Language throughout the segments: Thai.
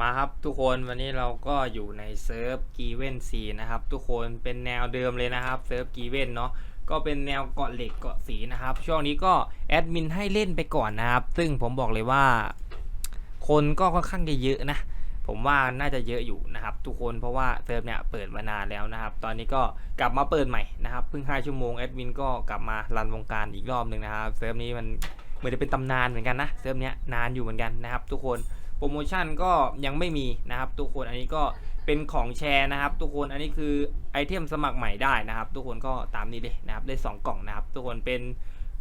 มาครับทุกคนวันนี้เราก็อยู่ในเซิร์ฟกีเวนซีนะครับ ทุกคนเป็นแนวเดิมเลยนะครับเซิร์ฟกีเวนเนาะก็เป็นแนวเกาะเหล็กเกาะสีนะครับ ช่วงนี้ก็แอดมินให้เล่นไปก่อนนะครับ ซึ่งผมบอกเลยว่า คนก็ค่อนข้างจะเยอะนะ ผมว่าน่าจะเยอะอยู่นะครับ ทุกคนเพราะว่าเซิร์ฟเนี่ยเปิดมานานแล้วนะครับ ตอนนี้ก็กลับมาเปิดใหม่นะครับเพิ่ง5ชั่วโมงแอดมินก็กลับมารันวงการอีกรอบหนึ่งนะครับเซิร์ฟนี้มันเหมือนจะเป็นตำนานเหมือนกันนะเซิร์ฟเนี้ยนานอยู่เหมือนกันนะครับ ทุกคน รโมชั่นก็ยังไม่มีนะครับ ทุกคนอันนี้ก็เป็นของแชร์นะครับ ทุกคนอันนี้คือไอเทมสมัครใหม่ได้นะครับ ทุกคนก็ตามนี้เลยนะครับ ได้สองกล่องนะครับ ทุกคนเป็น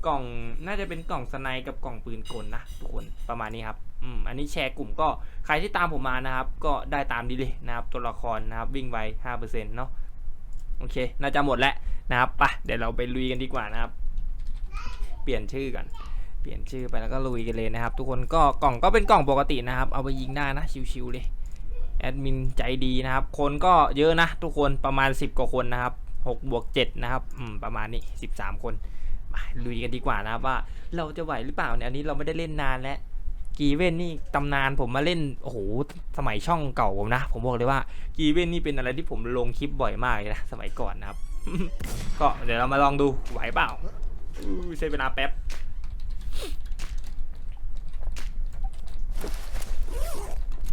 กล่องน่าจะเป็นกล่องสไนกับกล่องปืนกลนะทุกคนประมาณนี้ครับอืมอันนี้แชร์กลุ่มก็ใครที่ตามผมมานะครับ ก็ได้ตามนี้เลยนะครับ ตัวละครนะครับวิ่งไว5%เนาะโอเค น่าจะหมดแล้วนะครับไปเดี๋ยวเราไปลุยกันดีกว่านะครับ เปลี่ยนชื่อกัน เปลี่ยนชื่อไปแล้วก็ลุยกันเลยนะครับ ทุกคนก็กล่องก็เป็นกล่องปกตินะครับ เอาไปยิงได้นะชิวๆเลยแอดมินใจดีนะครับ คนก็เยอะนะ ทุกคนประมาณ 10 กว่าคนนะครับ6บวก7นะครับประมาณนี้ 13 คนมาลุยกันดีกว่านะครับว่าเราจะไหวหรือเปล่าเนี่ยอันนี้เราไม่ได้เล่นนานแล้วกีเว่นนี่ตำนานผมมาเล่นโอ้โหสมัยช่องเก่าผมนะ ผมบอกเลยว่ากีเว่นนี่เป็นอะไรที่ผมลงคลิปบ่อยมากเลยนะสมัยก่อนนะครับ ก็เดี๋ยวเรามาลองดูไหวเปล่าใช้เวลาแป๊บ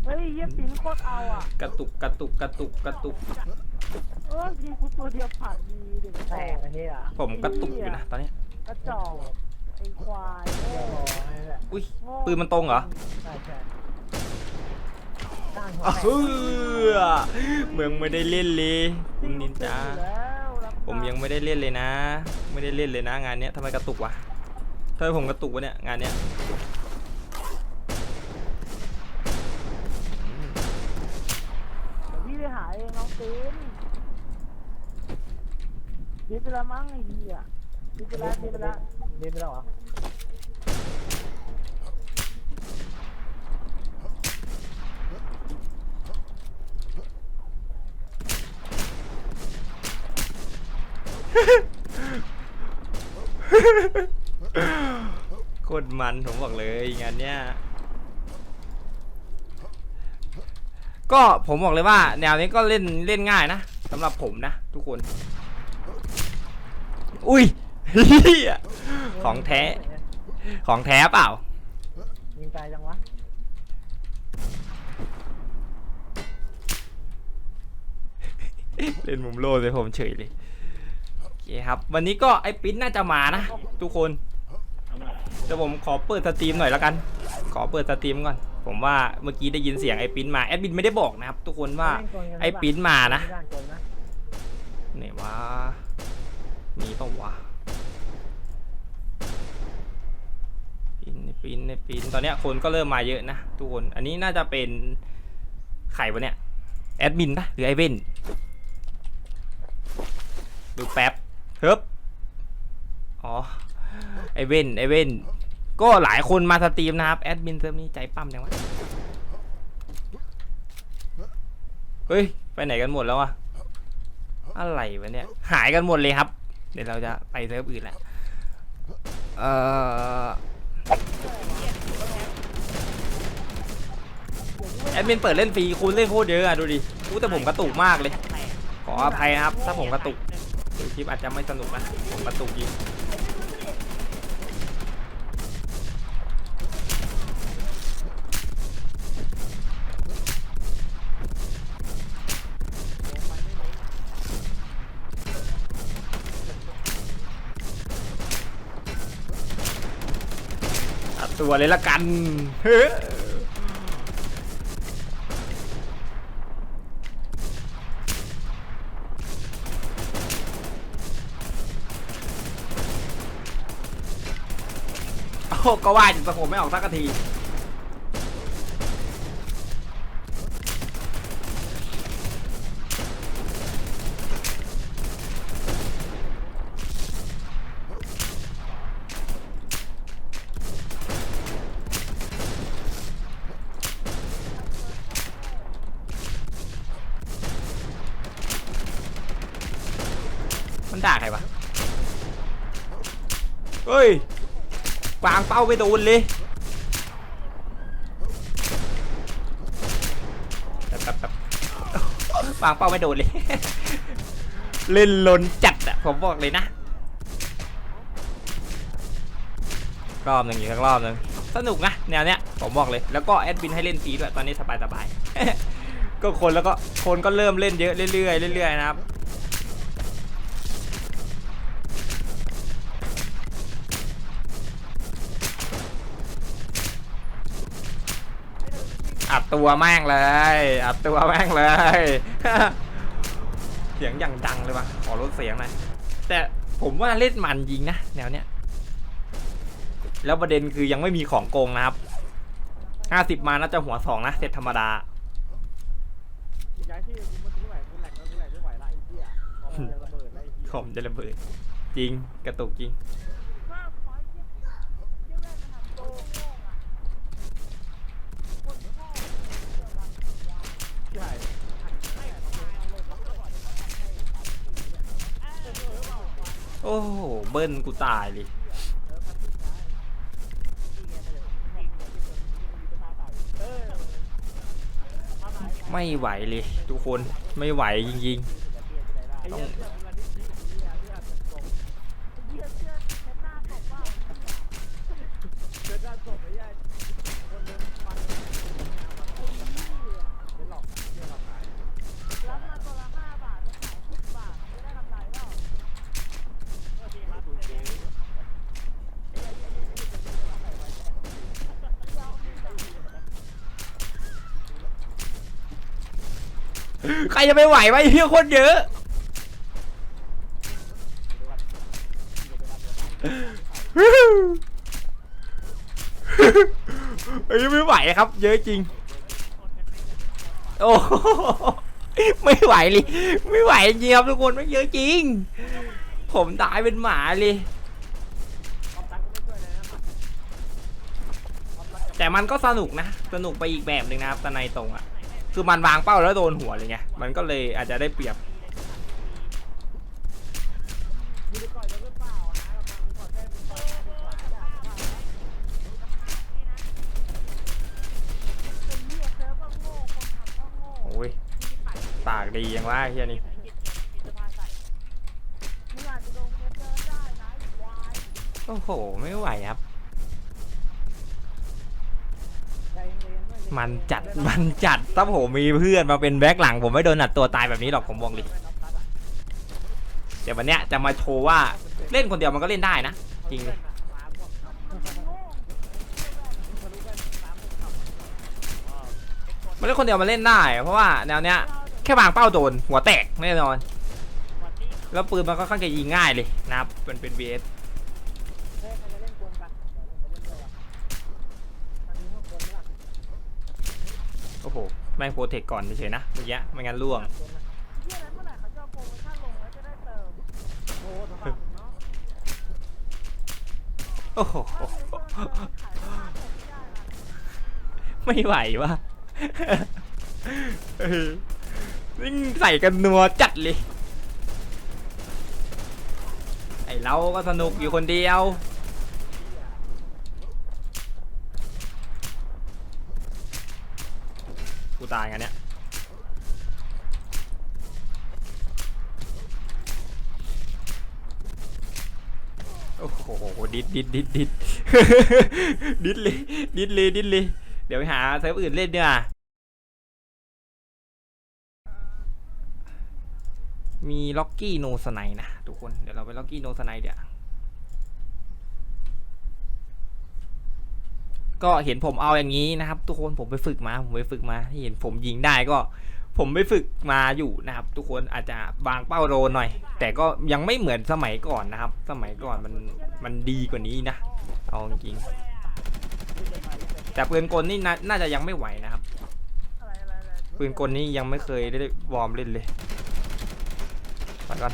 เฮ้ยเยี่ยปินโคตรเอาอะ กระตุกกระตุกกระตุกกระตุก เออทีกูตัวเดียวผ่านดีเด็กแตกอันนี้อะผมกระตุกอยู่นะตอนเนี้ยกระจอกไอ้ควายเรียบร้อยแหละอุ้ยปืนมันตรงเหรอใช่ใช่ก้านหัวอ้าวแตกเฮ้ยเมืองไม่ได้เล่นเลยคุณนินจาแล้วรับผมยังไม่ได้เล่นเลยนะ ไม่ได้เล่นเลยนะงานเนี้ยทำไมกระตุกวะทำไมผมกระตุกวะเนี่ยงานเนี้ย เองน้องตีนดีไปละมั้งไอ้เหี้ยดีไปละดีไปละดีไปแล้วเหรอโคตรมันผมบอกเลยงานเนี้ย ก็ผมบอกเลยว่า แนวนี้ก็เล่นเล่นง่ายนะสำหรับผมนะ ทุกคน อุ้ยเหี้ยของแท้ ของแท้เปล่า ยิงไกลจังวะเล่นมุมโลดเลยผมเฉยเลยโอเคครับ วันนี้ก็ไอ้ปิ้นน่าจะมานะ ทุกคนเดี๋ยวผมขอเปิดสตรีมหน่อยแล้วกัน ขอเปิดสตรีมก่อน ผมว่าเมื่อกี้ได้ยินเสียงไอ้ปิ้นมาแอดมินไม่ได้บอกนะครับทุกคนว่าไอ้ปิ้นมานะด้านกลนะไหนวะมีปะวะปิ้นไอ้ปิ้นไอ้ปิ้นตอนเนี้ยคนก็เริ่มมาเยอะนะทุกคนอันนี้น่าจะเป็นไข่วะเนี่ยแอดมินปะหรือไอเว่นดูแป๊บเฮ้บอ๋อไอเว่นไอเว่น ก็หลายคนมาสตรีมนะครับ แอดมินเซิร์ฟนี้ใจปั้มจังวะ เฮ้ย ไปไหนกันหมดแล้วอะอะไรวะเนี่ย หายกันหมดเลยครับ เดี๋ยวเราจะไปเซิร์ฟอื่นแหละเอ่อแอดมินเปิดเล่นฟรีคูณเล่นโคตรเยอะอะดูดิอู้แต่ผมกระตุกมากเลย ขออภัยนะครับ ถ้าผมกระตุกคลิปอาจจะไม่สนุกนะผมกระตุกจริง อัดตัวเลยละกันเฮ้ยโอ้ก็ว่าจะสะโพกไม่ออกสักที มันด่าใครวะ เฮ้ย วางเป้าไปโดนเลยวางเป้าไม่โดนเลย เล่นลนจัดอะผมบอกเลยนะ รอบหนึ่งอีกสักรอบหนึ่งสนุกนะแนวเนี้ยผมบอกเลยแล้วก็แอดมินให้เล่นฟรีด้วยตอนนี้สบายสบายๆก็คนแล้วก็คนก็เริ่มเล่นเยอะเรื่อยๆเรื่อยๆนะครับ ตัวแม่งเลยอัดตัวแม่งเลย เสียงอย่างดังเลยว่ะขอลดเสียงหน่อยแต่ผมว่าเล่นมันจริงนะแนวเนี้ยแล้วประเด็นคือยังไม่มีของโกงนะครับห้าสิบมาน่าจะหัวสองนะเซตธรรมดา ย้ายที่กูมาซื้อใหม่กูแหลกแล้วกูแหลกไม่ไหวละไอ้เหี้ยคอมจะระเบิดแล้วไอ้เหี้ยผมจะระเบิดจริงกระตุกจริง ห้าขอเที่ยวเที่ยวแรกนะครับโตโง่อะคนพ่อเที่ยวรักวาย ใช่ให้เราไปเอาเลยเขาก็ก่อนจะมาให้ให้ปั๊มปุ๋ยเนี่ยเออเออเปล่าวะ โโอ้โห เบิ้ลกูตายเลยไม่ไหวเลย ทุกคนไม่ไหวจริงๆต้องวลาที่ที่ที่ที่ที่อาจจะตรง เยี่ยเชื่อแค่หน้าตบว่า เดินด้านตรงไอ้เหี้ยคนเดินฟันเป็นหลอกเชื่อหลอกขาย รับมาตัวละห้าบาทจะขายสิบบาทไม่ได้กำไรเปล่า เมื่อที่มาคุยเจ๊ ๆ ใครจะไม่ไหววะไอ้เฮียโคตรเยอะเอ้ยไม่ไหวครับ เยอะจริง โอ้โหไม่ไหวเลยไม่ไหวจริงครับทุกคนไม่เยอะจริง ผมตายเป็นหมาเลยแต่มันก็สนุกนะ สนุกไปอีกแบบหนึ่งนะครับตะในตรงอะ คือมันวางเป้าแล้วโดนหัวอะไรเงี้ยมันก็เลยอาจจะได้เปรียบโอ้ยปากดียังว่เฮียนี่โอ้โห ไม่ไหวครับ มันจัดมันจัดถ้าผมมีเพื่อนมาเป็นแบ็คหลัง ผมไม่โดนอัดตัวตายแบบนี้หรอกผมบอกเลยเดี๋ยววันเนี้ยจะมาโชว์ว่าเล่นคนเดียวมันก็เล่นได้นะ จริงเลยมันเล่นคนเดียวมันเล่นได้ เพราะว่าแนวเนี้ยแค่วางเป้าโดนหัวแตกแน่นอน แล้วปืนมันก็ค่อนข้างจะยิงง่ายเลยนะครับเป็นเป็น VS โอ้โห แม่งโปรเทคก่อนเฉยๆนะเมื่อกี้ไม่งั้นล่วงเยี่ยนั้นเมื่อไหร่เขาจะเอาโปรโมชั่นลงแล้วจะได้เติมโอ้โห ถ้าซื้อเพิ่มเติมขายราคาเต็มไม่ได้นะไม่ไหววะเออนิ่งใส่กันนัวจัดเลย ไอเราก็สนุกอยู่คนเดียว ตายกันเนี่ยโอ้โหดิดดิดดิดดิดดิดเลยดิดเลยดิดเลยเดี๋ยวไปหาเซิร์ฟอื่นเล่นดีกว่ามีล็อกกี้โนสไนนะทุกคนเดี๋ยวเราไปล็อกกี้โนสไนเดี๋ยว ก็เห็นผมเอาอย่างนี้นะครับ ทุกคนผมไปฝึกมา ผมไปฝึกมาที่เห็นผมยิงได้ก็ ผมไปฝึกมาอยู่นะครับ ทุกคนอาจจะบางเป้าโดนหน่อย แต่ก็ยังไม่เหมือนสมัยก่อนนะครับ สมัยก่อนมันมันดีกว่านี้นะเอาจริงแต่ปืนกลนี่นาน่าจะยังไม่ไหวนะครับปืนกลนี่ยังไม่เคยได้วอร์มเล่นเลยไปก่อน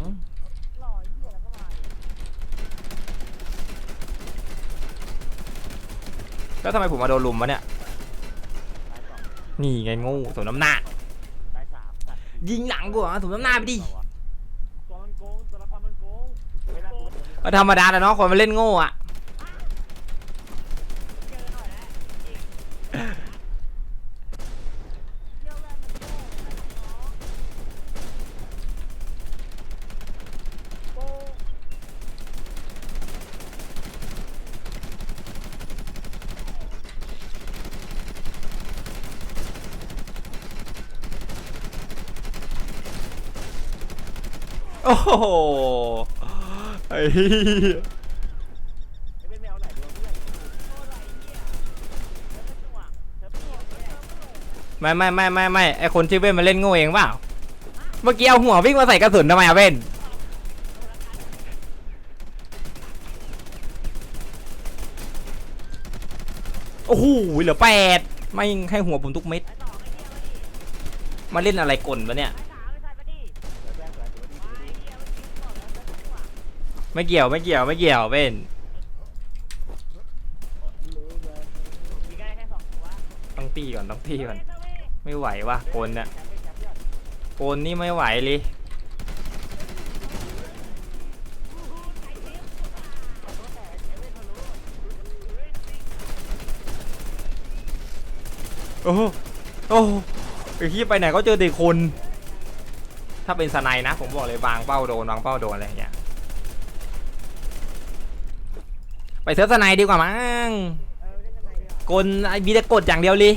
อืม หล่อเยี่ยแล้วก็มา แล้วทำไมผมมาโดนลุมวะเนี่ย นี่ไงงูสมน้ำหน้า ยิงหลังกูเหรอสมน้ำหน้าไปดิตัวมันโกงตัวละครมันโกงเวลากูก็ธรรมดาแหละเนาะคนมาเล่นโง่อะ โอ้โหไอ้เหี้ยไม่ไม่ไม่ไม่ไม่ไอคนชื่อเว้นมาเล่นโง่เองเปล่า เมื่อกี้เอาหัววิ่งมาใส่กระสุนทำไมอะเว้นโอ้โหเหลือแปดไม่ให้หัวผมทุกเม็ด มาเล่นอะไรกลนวะเนี่ย ไม่เกี่ยวไม่เกี่ยวไม่เกี่ยวเว้นมีแค่แค่สองตัวต้องตีก่อนต้องตีก่อน ไม่ไหววะโกนเนี่ยโกนนี่ไม่ไหวเลยโอ้โหโอ้ไอ้ที่ไปไหนก็เจอแต่คน ถ้าเป็นสไนนะ ผมบอกเลยวางเป้าโดนวางเป้าโดนอะไรอย่างเงี้ย ไปเซิร์ฟสไนด์ดีกว่ามั้งเออเล่นกันไหนเนี่ยกลไอ้บีแต่กดอย่างเดียวเลย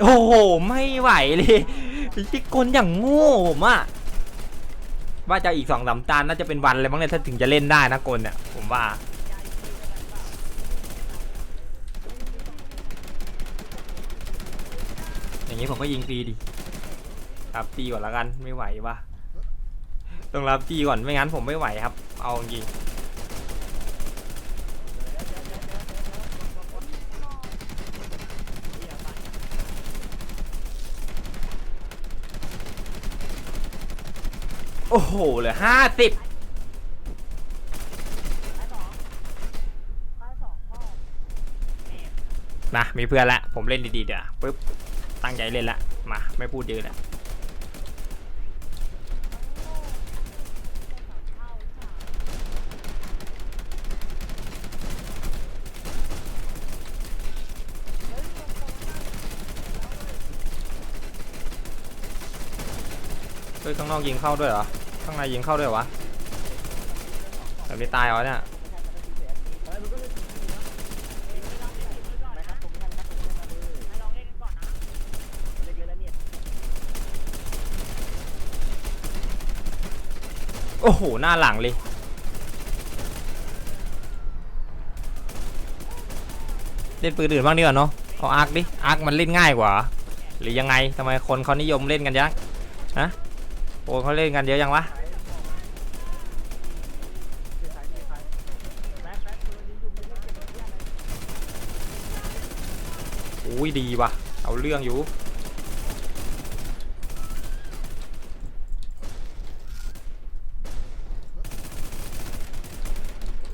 โอ้โห ไม่ไหวเลยไอ้ที่กลอย่างโง่ผมอะว่าจะอีกสองสามตาน่าจะเป็นวันเลยมั้งเนี่ยถ้าถึงจะเล่นได้นะกลเนี่ยผมว่าอย่างนี้ผมก็ยิงฟรีดิรับตีก่อนละกันไม่ไหววะ ต้องรับตีก่อนไม่งั้นผมไม่ไหวครับ เอาจริงโอ้โหเหลือห้าสิบตายสองพ่อนะมีเพื่อนละ ผมเล่นดีๆเดี๋ยวปึ๊บตั้งใจเล่นละ มา ไม่พูดเยอะละ เท่าค่ะเฮ้ยลงตรงนั้น เฮ้ยข้างนอกยิงเข้าด้วยเหรอ ข้างในยิงเข้าด้วยวะแบบนี้ตายเหรอเนี่ยเฮ้ยมันก็เลยถึงนะไม่ครับผมไม่ทันครับผมไม่ทันเลยองเล่นกันก่อนี่โอ้โห หน้าหลังเลยเล่นปืนอื่นบ้างดีกว่าเนาะเอาอาร์คดิอาร์คมันเล่นง่ายกว่า หรือยังไงทำไมคนเขานิยมเล่นกันยังฮะ โอ้เขาเล่นกันเยอะยังวะอุ้ยดีว่ะ เอาเรื่องอยู่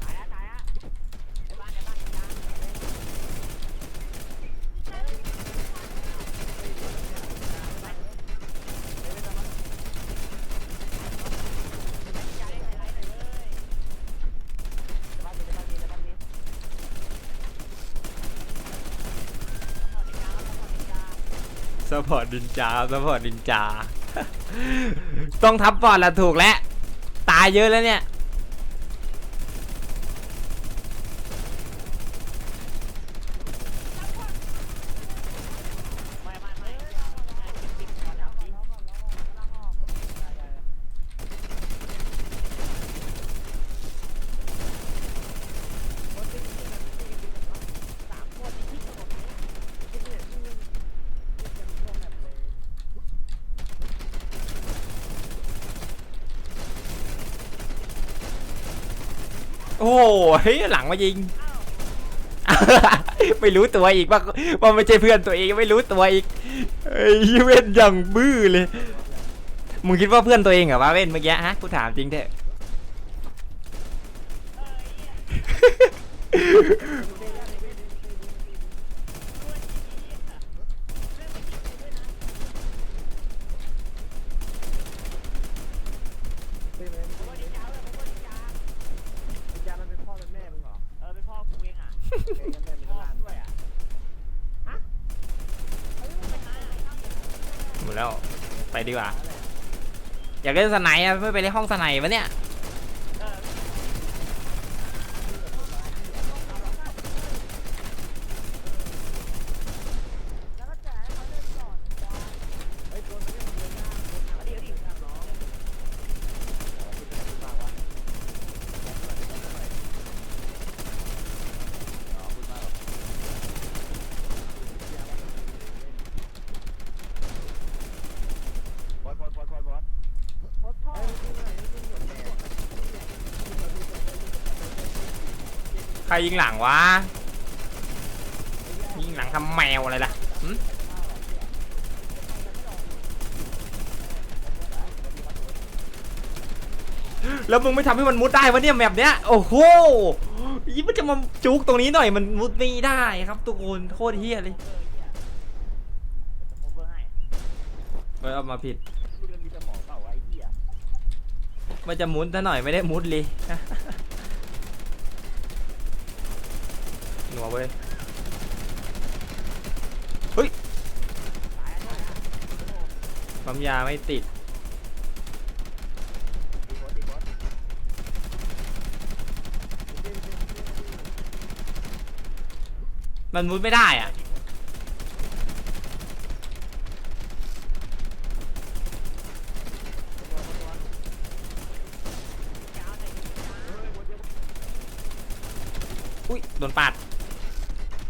ตายแล้วตายแล้วในบ้านในบ้านในบ้าน สปอร์ตดินจาสปอร์ตดินจา ต้องทับปอดละถูกแล้ว ตายเยอะแล้วเนี่ย ไม่ไม่ไม่ติ๊กติ๊กก่อนแล้วจริงสามคนที่ตกนี้ที่เนี่ยที่เนี่ยที่จะร่วมแบบเลย โอ้โหเฮ้ยหลังมายิง ไม่รู้ตัวอีกว่าว่าไม่ใช่เพื่อนตัวเองไม่รู้ตัวอีกไอ้ยเว้นอย่างบื้อเลย มึงคิดว่าเพื่อนตัวเองเหรอวะเว้นเมื่อกี้ฮะกูถามจริงเถอะ เป็นอะไรมึงว่าดิจ้าเลยมึงว่าดิจ้าดิจ้ามันเป็นพ่อเป็นแม่มึงเหรอ เออเป็นพ่อกูเองอะเองแม่เป็นพ่อด้วยอะ หมดแล้วไป ดีกว่า อยากเล่นสไนด์อะไม่ไปเล่นห้องสไนด์วะเนี่ย แล้วก็แจกให้เขา ร ยิงหลังวะ ยิงหลังทำแมวอะไรล่ะแล้วมึงไม่ทำให้มันมุดได้วะเนี่ยแมปเนี้ยโอ้โหยี่มันจะมาจุกตรงนี้หน่อยมันมุดไม่ได้ครับทุกคนโคตรเฮี้ยเลยผมเบอร์ให้เออเอามาผิดมันจะมุดซะหน่อยไม่ได้มุดเลย ห นัวเว้ย เฮ้ยนะปั๊มยาไม่ติด มันมุดไม่ได้อะ อุ้ยโดนปาด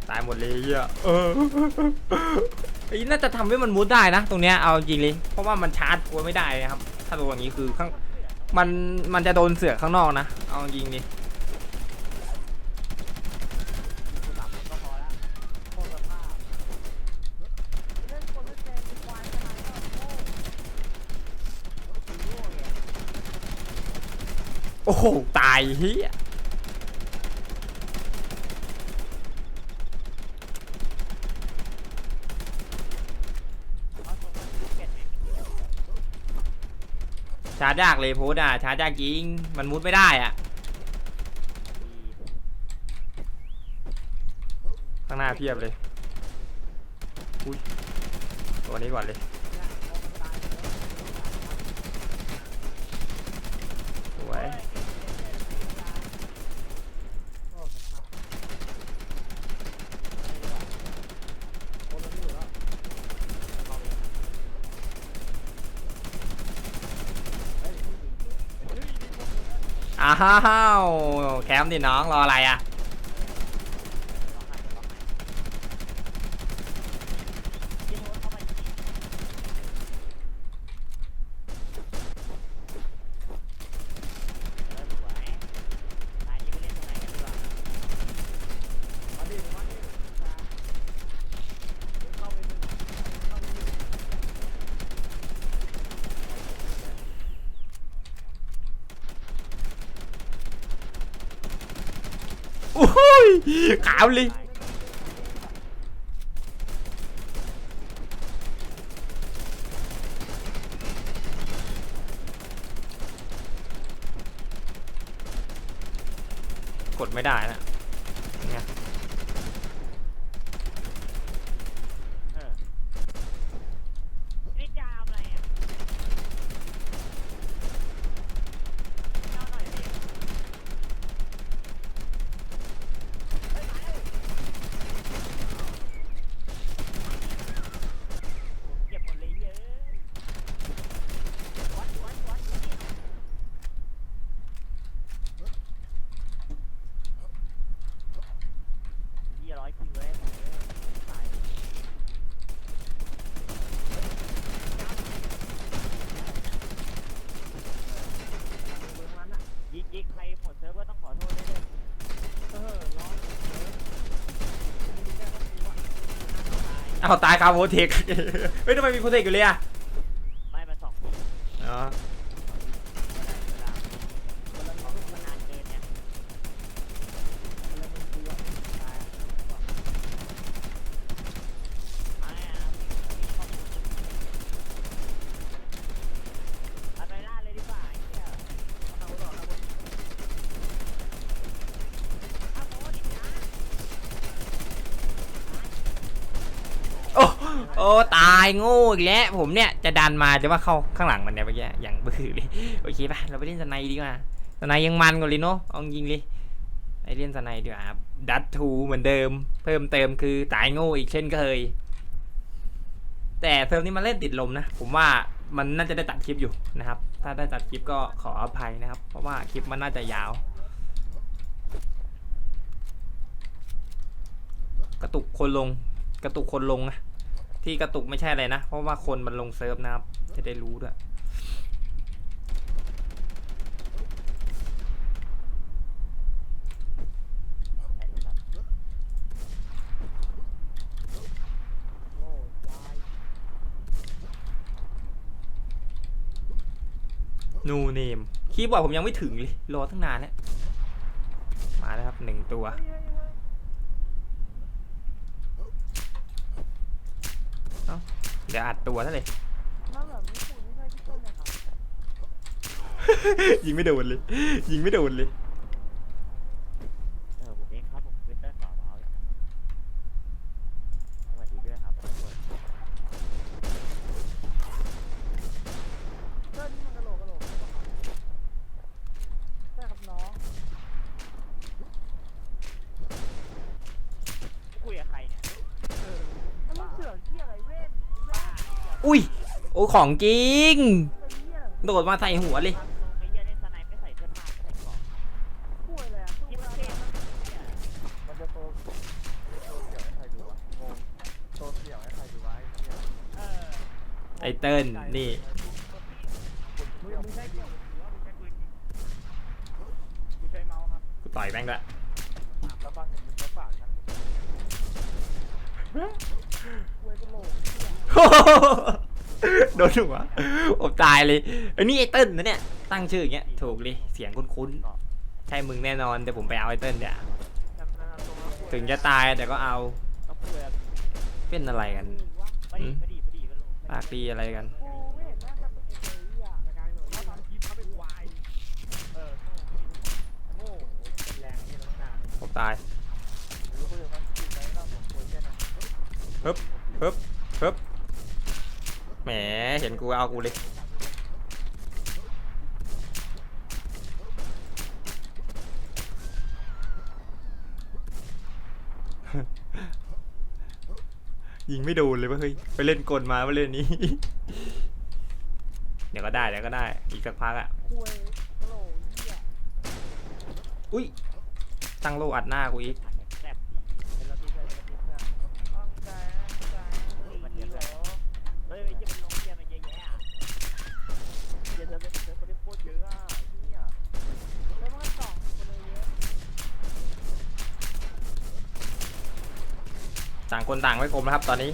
ตายหมด เหี้ยเออไอ้น่าจะทำให้มันมุดได้นะ ตรงเนี้ยเอาจริงเลยเพราะว่ามันชาร์จกูไม่ได้นะครับ ถ้าตัวอย่างนี้คือข้างมันมันจะโดนเสือกข้างนอกนะเอาจริงดิกูหลับก็พอละโคตาพเล่นคนไม่เป็นมีควายขนาดนั้นโง่ กูโง่ไง โอ้โห ตายเฮีย เอาตรงนั้นกูเก็ตไง ชาร์จยากเลยโพสอะชาร์จยากจริง มันมุดไม่ได้อะ ข้างหน้าเพียบเลย อุ้ยตัวนี้ก่อนเลย สวย โอ้สภาพโอ้แล้วนี่อยู่แล้วเอาเลยเฮ้ยนี่ดีเฮ้ยนี่พวกมึงนะ อ้าว แคมป์ดิน้องรออะไรอะ ร้องไห้ร้องไห้ยิงหัวเข้าไปเออสวยตายนี้ไปเล่นตรงไหนกันดีกว่ามาดิมาดิมาเข้าไปหนึ่งเข้าไปหนึ่ง โอ้ย ขาเลยกดไม่ได้นะเนี่ย เออนี่จามอะไรอะเอาหน่อยดิเฮ้ยมาเร็วเก็บหมดเลยเยอะวัดวัดวัดวัดนี่ยี่ร้อยคิวเลยตายเลย ยิงยิงใครหมดเซิร์ฟก็ต้องขอโทษด้วยเด้อเออร้อน เอาตายคาโบเทค เฮ้ยทำไมมีโปรเทคอยู่เลยอะ ไม่มาสองที อ๋อ เวลาเวลามันนานเกินเนี่ยแล้วมึงกลัวตายไม่อะมีข้อมูลเอาไปล่าเลยดีกว่าไอ้เหี้ยเอาหรอเอาหรอเอาโอ้ดิจ้า โอ้โอ้ตายโง่อีกแล้วผมเนี่ยจะดันมาแต่ว่าเข้าข้างหลังมันเนี่ยเมื่อกี้อย่างบื้อเลยโอเคป่ะเราไปเล่นสไนด์ดีกว่าสไนยังมันกว่าเลยเนาะเอาจริงเลยไปเล่นสไนด์ดีกว่าครับดัตทูเหมือนเดิม เพิ่มเติมคือตายโง่อีกเช่นเคย แต่เทอมนี้มันเล่นติดลมนะ ผมว่ามันน่าจะได้ตัดคลิปอยู่นะครับ ถ้าได้ตัดคลิปก็ขออภัยนะครับ เพราะว่าคลิปมันน่าจะยาวกระตุกคนลง กระตุกคนลงนะ ที่กระตุกไม่ใช่อะไรนะ เพราะว่าคนมันลงเซิร์ฟนะครับ จะได้รู้ด้วยนูเนมคีย์บอร์ดผมยังไม่ถึงเลย รอตั้งนานแล้ว มาแล้วครับหนึ่งตัว เฮ้ยเฮ้ยเฮ้ยเดี๋ยวอัดตัวซะเลยมาแบบนี้คุณไม่ใช่พี่ต้นเลยครับยิงไม่โดนเลย ยิงไม่โดนเลย ยวให้ใครดูวะไอ้เนี่ยเออไอเติ้ลนี่กูต่อยแม่งละแล้วบางเห็นมึงก็ฝากกันป่วยกระโหลกเที่ย โดนหัวผมตายเลยไอ้นี่ไอเติ้ลนะเนี่ย ตั้งชื่ออย่างเงี้ย ถูกเลยเสียงคุ้นๆ ใช่มึงแน่นอนแต่ผมไปเอาไอเติ้ลเนี่ยจำนานตรงนั้นถึงจะตายแต่ก็เอาต้องคุยกับเป็นอะไรกันไม่ดีไม่ดีไม่ดีก็ลูกปากดีอะไรกันกูไม่เห็นหน้าจะเป็นเลยอะรายการหน่อยว่าทำคลิปเขาเป็นวายเออโง่เป็นแรงที่ต้องนานผมตายรู้ว่ามันคิดไว้ว่าผมควรแค่นั้นฮึบฮึบฮึบ แหมเห็นกูเอากูเลยยิงไม่โดนเลยเว้ยเฮ้ยไปเล่นกลมาไปเล่นนี้ เดี๋ยวก็ได้เดี๋ยวก็ได้ อีกสักพักอะป่วยกระโหลกเที่ยอุ้ยตั้งโลอัดหน้ากูอีก แซ่บดีเป็นเราที่เพื่อนเป็นเราที่เพื่อน ตั้งใจตั้งใจมันเยอะเหรอ เฮ้ยไอ้เจ้ามันลงเทียนมาเยอะแยะอะเดี๋ยวเธอเป็นเธอคนที่โคตรเยอะอะเนี่ย แล้วมันก็สองคนเลยเยอะ ต่าง คนต่างไม่คมนะครับตอนนี้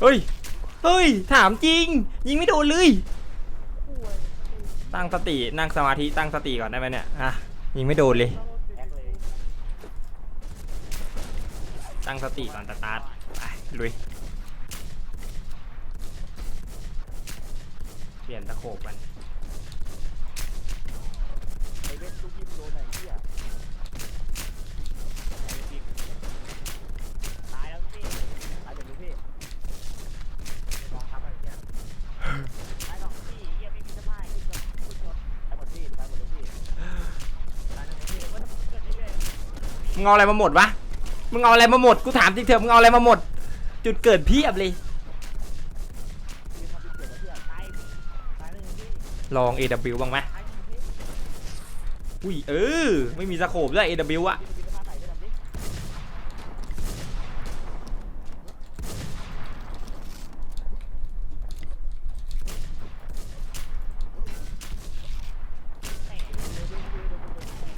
เฮ้ย เฮ้ย ถามจริง ยิงไม่โดนเลย ตั้งสติ นั่งสมาธิ ตั้งสติก่อนได้ไหมเนี่ย อะ ยิงไม่โดนเลย ตั้งสติก่อนสตาร์ทไปลุย เปลี่ยนตะโขบกันไอ้เวทลูกยิมโดนไหนเหี้ยไอ้บิ๊กตายแล้วพี่ตายเดี๋ยวดูพี่ลองทำอะไรเนี่ยตายสองพี่เหี้ยไม่มีสภาพขึ้นรถขึ้นรถตายหมดพี่ตายหมดเลยพี่ตายแล้วพี่ว่าถ้ามันเกิดเรื่อยมึงเอาอะไรมาหมดวะ มึงเอาอะไรมาหมด กูถามจริงเถอะมึงเอาอะไรมาหมด จุดเกิดเพียบเลยพี่ทำเป็นเกียรติแล้วพี่ๆตายลอง AW บ้างไหมอุ้ยเออ ไม่มีสโคบด้วย AW อะพี่มีสภาพไหนด้วยทำดิ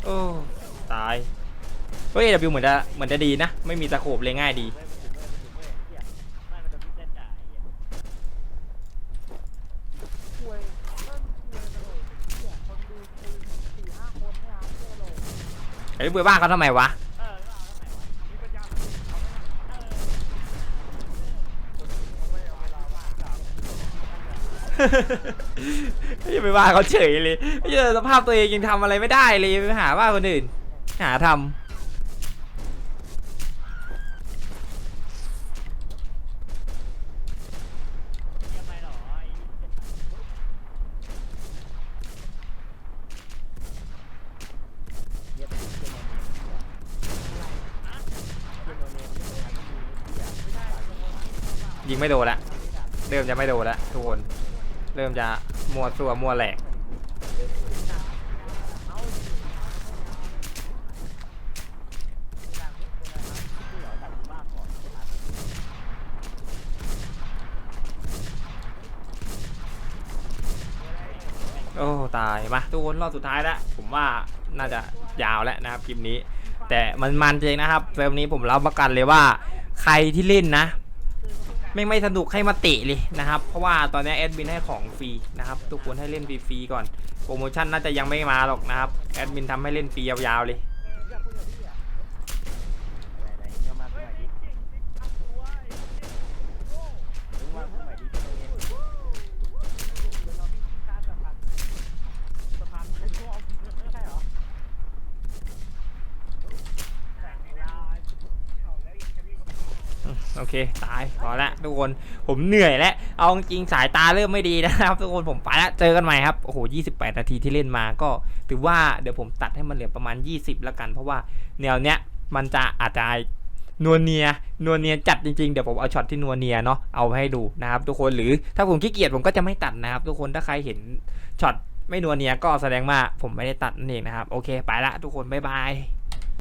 โอ้ AW เหมือนจะเหมือนจะดีนะ ไม่มีสโคบเลยง่ายดีเว้ยไอ้เหี้ยป่วยเริ่มป่วยกระโหลกเที่ยคนดูปืนสี่ห้าคนเนี่ยครับกระโหลกไอ้เบื่อบ้าเขาทำไมวะออแล้วเอาทำไมวะมีปัญญามันเอาไหมล่ะเออไม่เอาไปว่าเขาเฉยเลยไม่เจอสภาพตัวเองยังทำอะไรไม่ได้เลยไปหาว่าคนอื่น หาทเหี้ยไม่หรอไอ้เต้นด่า เรียบถึงเพื่อนเราเนี่ยเพื่อนเราเนี่ยไม่เคยทำให้ดีเหี้ ยิงไม่โดนละเริ่มจะไม่โดนละทุกคน เริ่มจะมัวตัวมัวแหลกเอ้ตายมาทุกคนรอบสุดท้ายแล้วผมว่าน่าจะยาวแล้วนะครับคลิปนี้ แต่มันมันจริงนะครับเซิร์ฟนี้ผมรับประกันเลยว่า ใครที่เล่นนะ ไม่ไม่สนุกให้มาเตะเลยนะครับ เพราะว่าตอนนี้แอดมินให้ของฟรีนะครับ ทุกคนให้เล่นฟรีๆก่อน โปรโมชั่นน่าจะยังไม่มาหรอกนะครับ แอดมินทำให้เล่นฟรียาวๆเลย ไหนไหนเงี้ยมาพูดใหม่ดิมึงมาพูดใหม่ดิที่ตรงนี้ สะพานเป็นพวกใช่เหรอแต่งเวลาเขาแล้วยังจะรีบ โอ เคตายพอละทุกคนผมเหนื่อยแล้วเอาจริงสายตาเริ่มไม่ดีนะครับทุกคนผมไปละเจอกันใหม่ครับโอ้โห 28 นาทีที่เล่นมาก็ถือว่าเดี๋ยวผมตัดให้มันเหลือประมาณ 20 แล้วกัน เพราะว่าแนวเนี้ยมันจะอาจจะนวลเนียนวลเนียจัดจริงๆ เดี๋ยวผมเอาช็อตที่นวลเนียเนาะเอาให้ดูนะครับทุกคนหรือถ้าผมขี้เกียจผมก็จะไม่ตัดนะครับทุกคนถ้าใครเห็นช็อตไม่นวลเนียก็แสดงว่าผมไม่ได้ตัดนั่นเองนะครับโอเค ไปละทุกคนบ๊ายบาย